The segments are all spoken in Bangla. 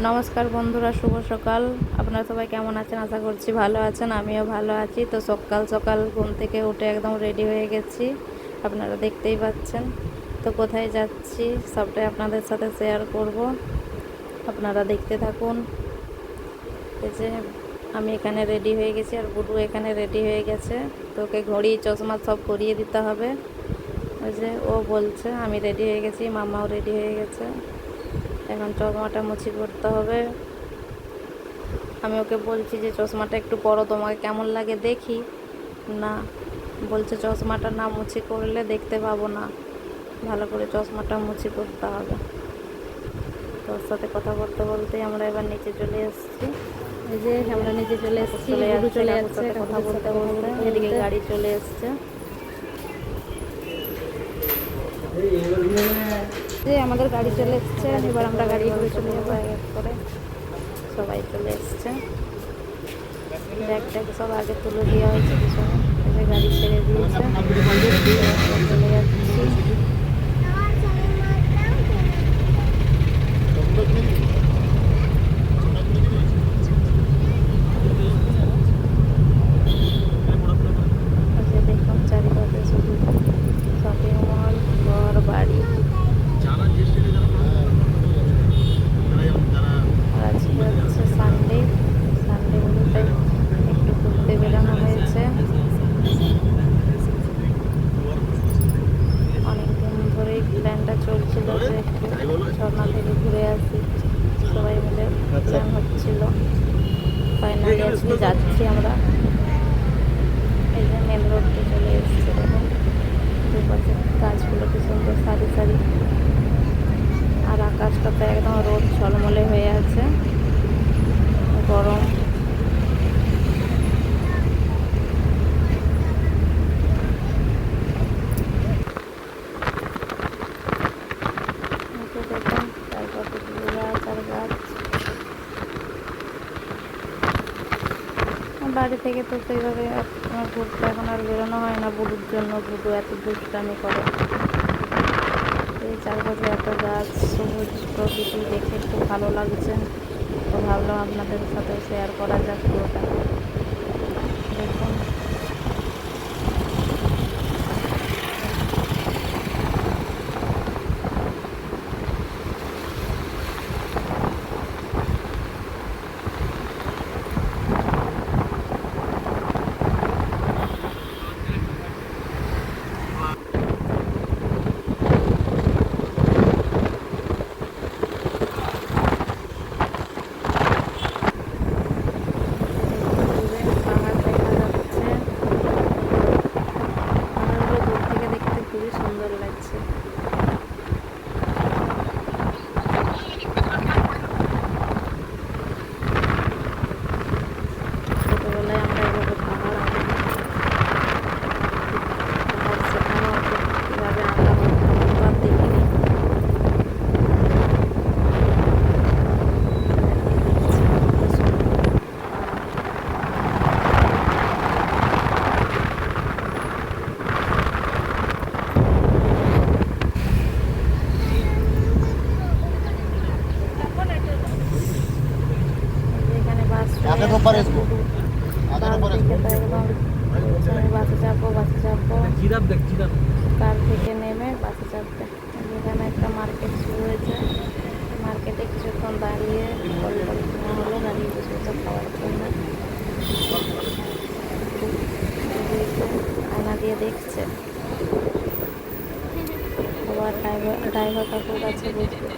নমস্কার বন্ধুরা, শুভ সকাল। আপনারা সবাই কেমন আছেন? আশা করছি ভালো আছেন, আমিও ভালো আছি। তো সকাল সকাল ঘুম থেকে উঠে একদম রেডি হয়ে গেছি, আপনারা দেখতেই পাচ্ছেন। তো কোথায় যাচ্ছি, সবটাই আপনাদের সাথে শেয়ার করব। আপনারা দেখতে থাকুন। এই যে আমি এখানে রেডি হয়ে গেছি আর বুডু এখানে রেডি হয়ে গেছে। তো ওকে ঘড়ি, চশমা সব করিয়ে দিতে হবে। ওই যে ও বলছে, আমি রেডি হয়ে গেছি, মামাও রেডি হয়ে গেছে। এখন চশমাটা মুছি করতে হবে আমি ওকে বলছি যে চশমাটা একটু পরো তোমাকে কেমন লাগে দেখি না বলছে চশমাটা না মুছি করলে দেখতে পাবো না ভালো করে চশমাটা মুছি করতে হবে তোর সাথে কথা বলতে বলতেই আমরা এবার নিচে চলে এসেছি এই যে আমরা নিচে চলে এসেছি চলে যাচ্ছে কথা বলতে বলতে এদিকে গাড়ি চলে এসছে যে আমাদের গাড়ি চলে এসেছে, এবার আমরা গাড়ি করে চলে যাব এক করে। সবাই চলে এসছে। ব্যাগ ট্যাগ সব আগে তুলে দেওয়া হয়েছে পিছনে। গাড়ি ছেড়ে দিয়েছে। চলে যাচ্ছি এই যে দেখুন চারিপাশে শুধু শপিং মল ঘর বাড়ি আর আজকে হচ্ছে সানডে সানডে বলে তাই একটু ঘুরতে বেরোনো হয়েছে অনেকদিন ধরেই প্ল্যানটা চলছিল যে একটু ঝর্ণা থেকে ঘুরে আসি সবাই মিলে প্ল্যান হচ্ছিল ফাইনালি আজকে যাচ্ছি আমরা এই যে মেন রোডে চলে এসেছি দেখুন দুপাশে গাছগুলো কি সুন্দর সারি সারি আর আকাশটা তো একদম রোদ ঝলমলে হয়ে আছে গরম এই তো দেখুন চারপাশে ফুল গাছ আর গাছ বাড়ি থেকে তো সেইভাবে আমার ঘুরতে এখন আর বেরোনো হয় না বুড়ুর জন্য বুড়ো এত দুষ্টামি করে। এই চারপাশে এত গাছ, সবুজ প্রকৃতি দেখে খুব ভালো লাগছে। তো ভাবলাম আপনাদের সাথে শেয়ার করা যাক পুরোটা দেখুন দূরে পাহাড় দেখা যাচ্ছে পাহাড়গুলো দূর থেকে দেখতে খুবই সুন্দর লাগছে ছোটবেলায় আমরা এভাবে পাহাড় আঁকতাম পাহাড় শেখানো হতো কীভাবে আঁকা হতো আমি তো আর দেখিনি কত সুন্দর পাহাড় এখানে বাস আগে তো আসব। আগে তো আসব। আমি বাসে চাপবো বাসে চাপবো জিরাফ দেখ জিরাফ। কার থেকে নেমে বাসে চাপবে এখানে একটা মার্কেট শুরু হয়েছে। মার্কেটে কিছুক্ষণ দাঁড়িয়ে কেনা হলো দাঁড়িয়ে বসে বসে খাওয়ার জন্য আয়না দিয়ে দেখছে। আবার ড্রাইভার ড্রাইভার কাকুর কাছে বুঝবে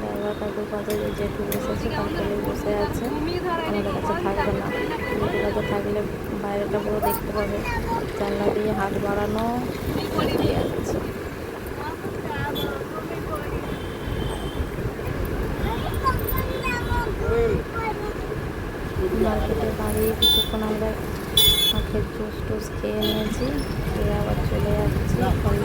ড্রাইভার কাকুর কাছে জেঠু বসেছে আছে আমাদের কাছে থাকবে না। জেঠুর কাছে থাকলে বাইরেটা পুরো দেখতে পাবে। জানলা দিয়ে হাত বাড়ানো যাচ্ছে। মার্কেটে দাঁড়িয়ে কিছুক্ষণ আমরা আখের জুস টুস খেয়ে নিয়েছি। আবার চলে যাচ্ছি। ফল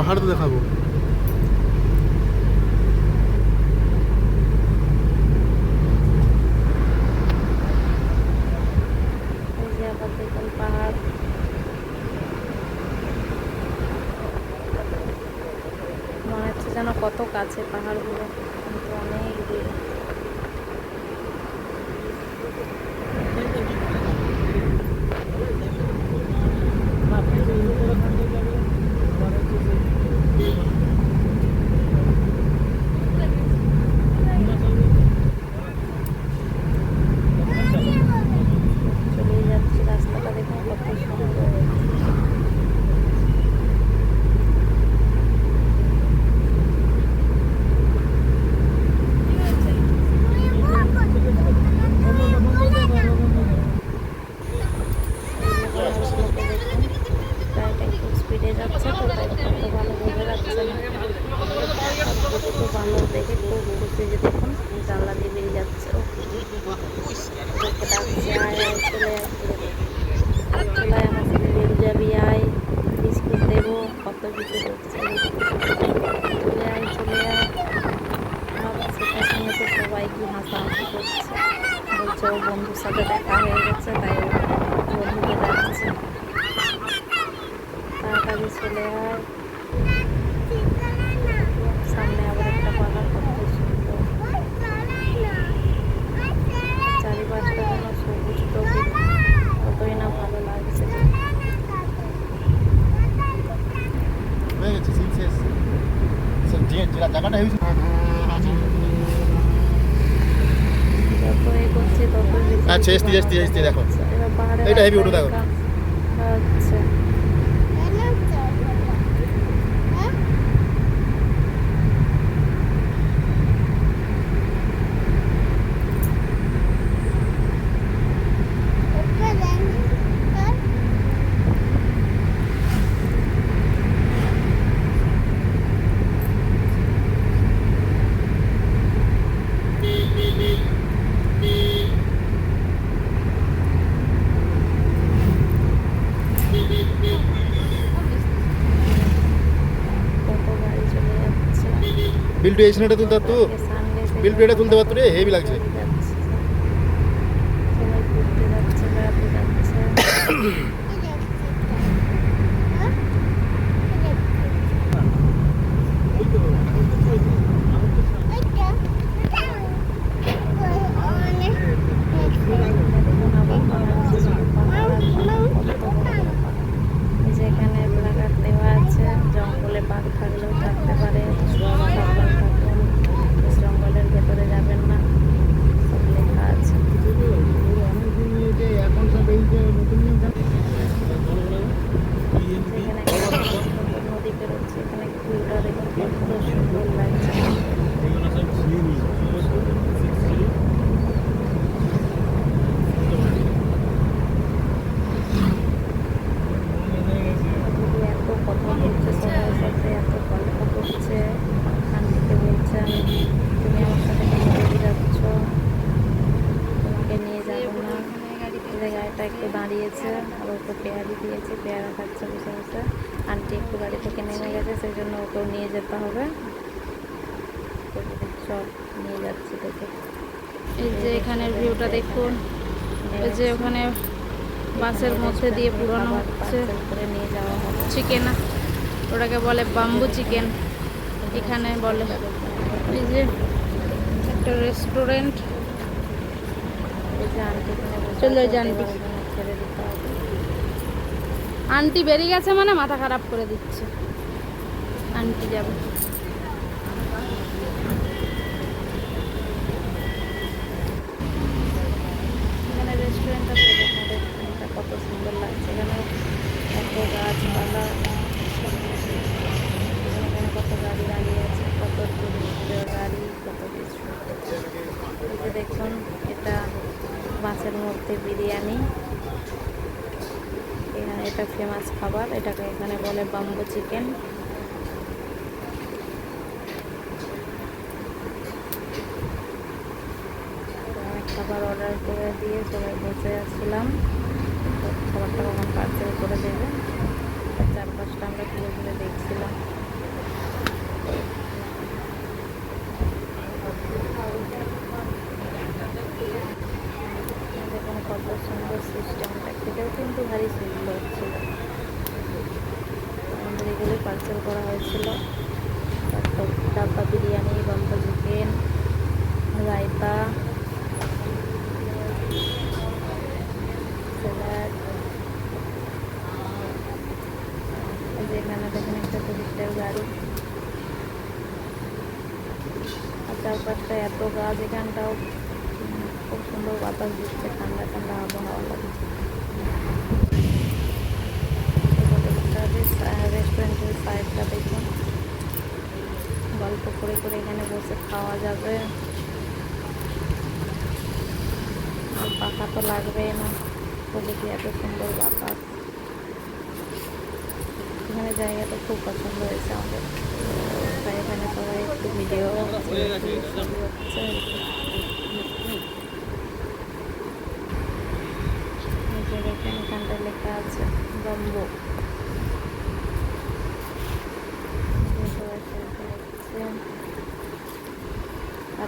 পাহাড় তো দেখাবো। মনে হচ্ছে যেন কত কাছে পাহাড়গুলো কিন্তু অনেক দূরে। দেখছ বন্ধুর সাথে দেখা হয়ে গেছে, তাই বন্ধুকে ডাকছি। তাড়াতাড়ি চলে সামনে আবার একটা বাগান করতে সুন্দর চারিপাশটা যেন সবুজ প্রবুজ কতই না ভালো লাগছে। জায়গাটা যাচ্ছে এসটি এসটি এসটি দেখো। এটা হেভি উঠো দেখো। చేసినట్టే తులుతా బిల్ ప్లేటే తులితే వస్తుంటే హేవీ లాగ్చే যে পেয়ারা খাচ্ছে বসে বসে আন্টি একটু গাড়ি থেকে নেমে গেছে সেই জন্য ওকেও নিয়ে যেতে হবে। সব নিয়ে যাচ্ছি দেখে। এই যে এখানের ভিউটা দেখুন। এই যে ওখানে বাসের মধ্যে দিয়ে পুরানো হচ্ছে নিয়ে যাওয়া হবে চিকেন ওটাকে বলে বাম্বু চিকেন। এখানে বলে। এই যে একটা রেস্টুরেন্ট। চলে যান ছেড়ে দিতে হবে। আন্টি বেরিয়ে গেছে মানে মাথা খারাপ করে দিচ্ছে। আন্টি যাবে। রেস্টুরেন্টটা কত সুন্দর লাগছে। এত গাছপালা কত গাড়ি দাঁড়িয়ে আছে, কত গাড়ি, কত কিছু। দেখুন, এটা মাছের মধ্যে বিরিয়ানি। এটা ফেমাস খাবার, এটাকে এখানে বলে বাম্বু চিকেন। খাবার অর্ডার করে দিয়ে সবাই বসে আসছিলাম খাবারটা কখন পার্সেল করে দেবে। চারপাশটা আমরা ঘুরে ঘুরে দেখছিলাম দেখুন কত সুন্দর সিস্টেমটা খেতেও কিন্তু ভারী সুন্দর ছিল আমাদের এগুলি পার্সেল করা হয়েছিল তারপর dabba biryani, bamboo chicken, raita, salad. এই যে এখানে দেখেন একটা টুরিস্টের গাড়ি। আর চারপাশটা এত গাছ, এখানটাও খুব সুন্দর বাতাস দিচ্ছে, ঠান্ডা ঠান্ডা আবহাওয়া লাগছে। রেস্টুরেন্টের সাইডটা দেখুন। গল্প করে করে এখানে বসে খাওয়া যাবে। পাখা তো লাগবেই না। প্রকৃতি এত সুন্দর বাতাস এখানে জায়গাটা খুব পছন্দ হয়েছে আমাদের। তাই এখানে সবাই একটু ভিডিও দেখেন এখানটা লেখা আছে বম্বু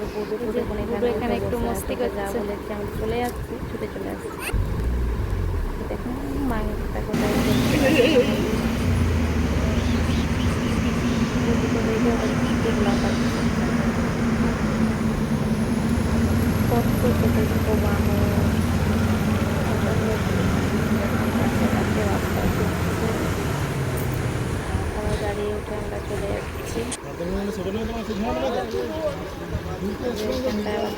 এখানে একটু মস্তি আছে, যা। বলেছি আমি চলে যাচ্ছি? ছুটে চলে আসছি দেখুন মাংসটা কোথায় কত ছোট ছোট মানুষ রাস্তায় রাস্তায় ঘুরছে। সবাই দাঁড়িয়ে উঠে আমরা চলে যাচ্ছি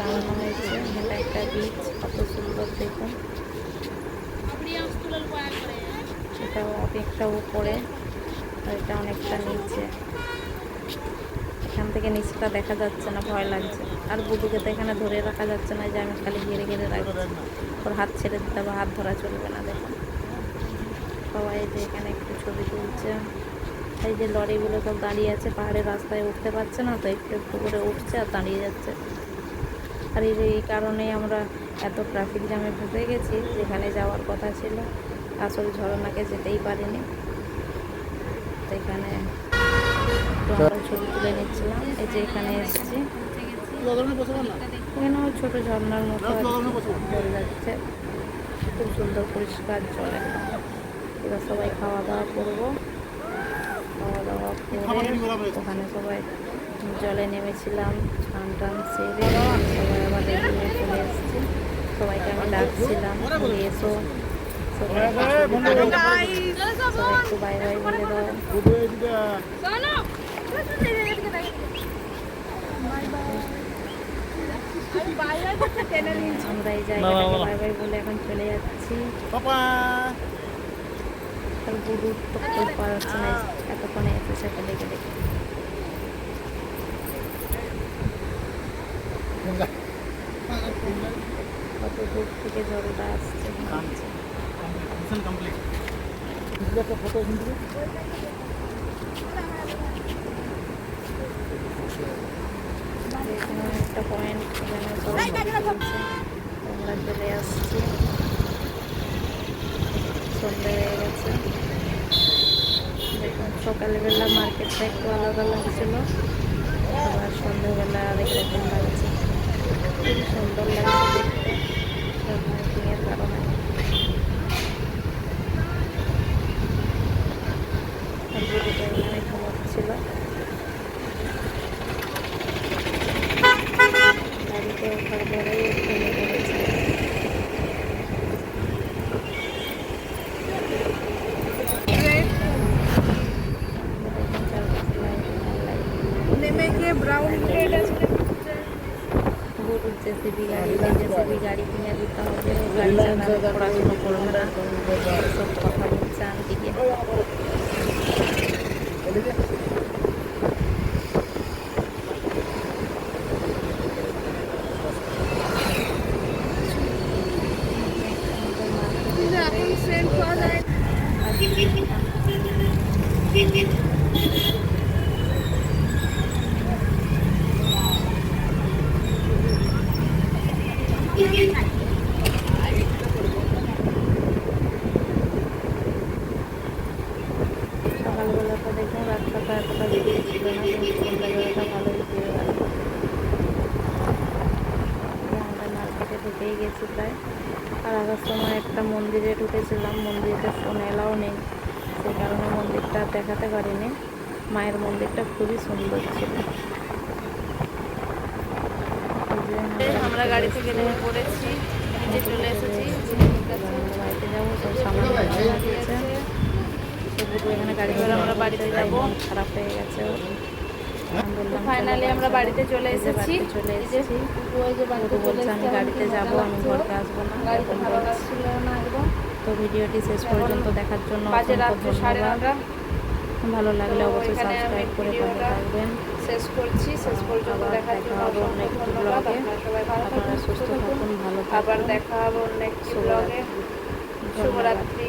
দাঁড়ানো হয়েছে। এখানটা একটা বিচ কত সুন্দর দেখুন। এটাও অনেকটা উপরে এটা অনেকটা নিচে। এখান থেকে নিচটা দেখা যাচ্ছে না, ভয় লাগছে। আর বুটুকে তো এখানে ধরে রাখা যাচ্ছে না যে আমি খালি ঘিরে ঘিরে রাখছি। ওর হাত ছেড়ে দিতে হবে, হাত ধরা চলবে না, দেখুন। সবাই যে এখানে একটু ছবি তুলছে। এই যে লরিগুলো সব দাঁড়িয়ে আছে পাহাড়ের রাস্তায় উঠতে পারছে না, তো একটু একটু করে উঠছে আর দাঁড়িয়ে যাচ্ছে। আর এই যে এই কারণেই আমরা এত ট্রাফিক জ্যামে ফেসে গেছি, যেখানে যাওয়ার কথা ছিল। আসল ঝরনাকে যেতেই পারিনি। তো এখানে ছবি তুলে নিচ্ছিলাম। এই যে এখানে এসেছি। এখানেও ছোটো ঝর্ণার মতো আর জল যাচ্ছে। খুব সুন্দর পরিষ্কার জল এবার সবাই খাওয়া দাওয়া করব। করে ওখানে সবাই জলে নেমেছিলাম স্নান টান সেরে সবাই আবার হয়ে চলে এসেছি। সবাইকে আমি ডাকছিলাম এসো সবাই সবাই একটু বাইরে বাইরে বলে দাও আমরা এই জায়গাটাকে বাই বাই বলে এখন চলে যাচ্ছি। গুরু তো না এতক্ষণে এসেছে দেখে দেখে। কত দূর থেকে জলটা আসছে। একটা পয়েন্ট তুলছে। চলে আসছি। সন্ধে হয়ে গেছে। সকালবেলা মার্কেটটা একটু আলাদা লাগছিল। আবার সন্ধ্যেবেলা আরেক রকম গরুর জেসিবি গাড়ি জেসিবি গাড়ি কিনে দিতে হবে ও গাড়ি চালানো পড়াশুনো করবে না সব কথা বলছে আন্টিকে সকালবেলা তো দেখুন রাস্তাটা এতটা ভিড় ছিল না কিন্তু সন্ধ্যাবেলাটা ভালোই ভিড় গেল আমরা মার্কেটে ঢুকেই গেছি প্রায় আর আসার সময় একটা মন্দিরে ঢুকেছিলাম মন্দিরে ফোন এলাও নেই সেই কারণে মন্দিরটা দেখাতে পারিনি মায়ের মন্দিরটা খুবই সুন্দর ছিল আমরা গাড়ি থেকে নেমে পড়েছি নিচে চলে এসেছি বাড়িতে যাব সব সামান এখানে গাড়ি করে আমরা বাড়িতে যাব খারাপ হয়ে গেছে ফাইনালি আমরা বাড়িতে চলে এসেছি। চলে এসেছি। আমি গাড়িতে যাব আমি ঘরকে আসব না গাড়িতে ভালো। লাগছিল না একদম তো ভিডিওটি শেষ পর্যন্ত দেখার জন্য ভালো লাগলে অবশ্যই সাবস্ক্রাইব করে পাশে থাকবেন। শেষ করছি। শেষ পর্যন্ত দেখার দেখা জন্য হবে অন্য একটি ব্লগে। আপনারা সুস্থ থাকুন ভালো আবার দেখা হবে অন্য একটি ব্লগে শুভরাত্রি।